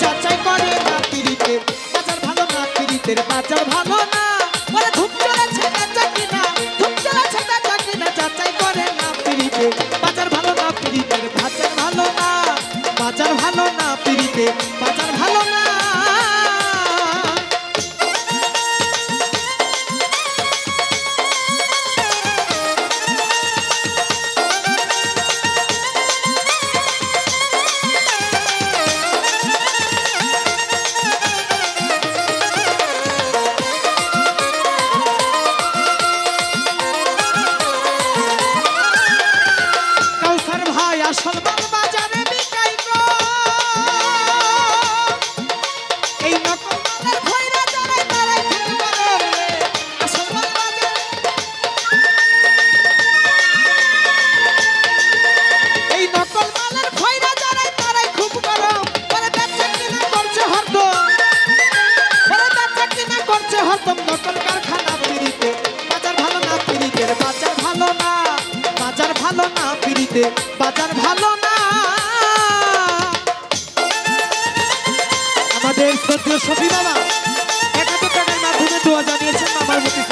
যাচাই করে না পিড়িতে বাজার ভালো না পিড়িতের বাজার ভালো না। চাইতে বাজার ভালো না। আমাদের সত্য সফি বাবা একাত্তর টাকার মাধ্যমে দোয়া জানিয়েছেন আমার প্রতি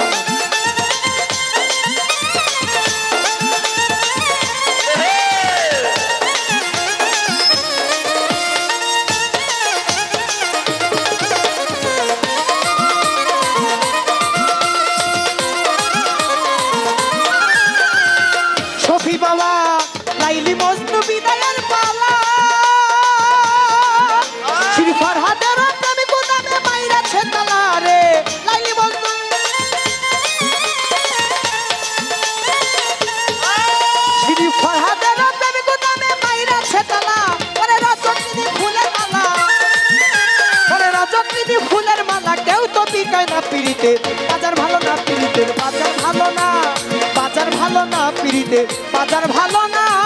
পিড়িতে বাজার ভালো না পিড়িতে বাজার ভালো না, বাজার ভালো না পিড়িতে বাজার ভালো না।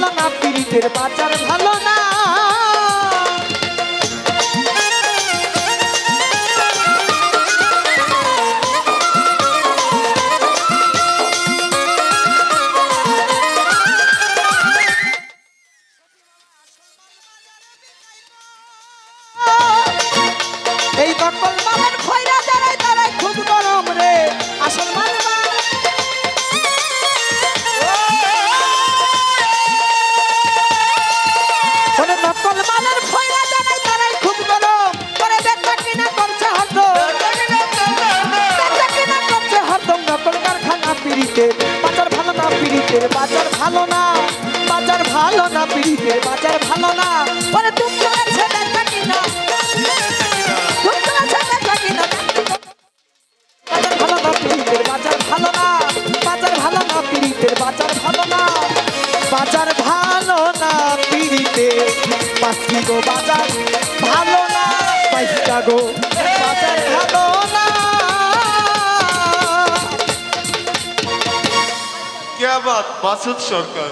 ভালো না পীড়িতের বাজার ভালো না। বাজার ভালো না, বাজার ভালো না, পীড়িতের বাজার ভালো না। কিনা বাজার ভালো না বাজার ভালো না ভালো না পীড়িতে বাজার। ধন্যবাদ মাসুদ সরকার।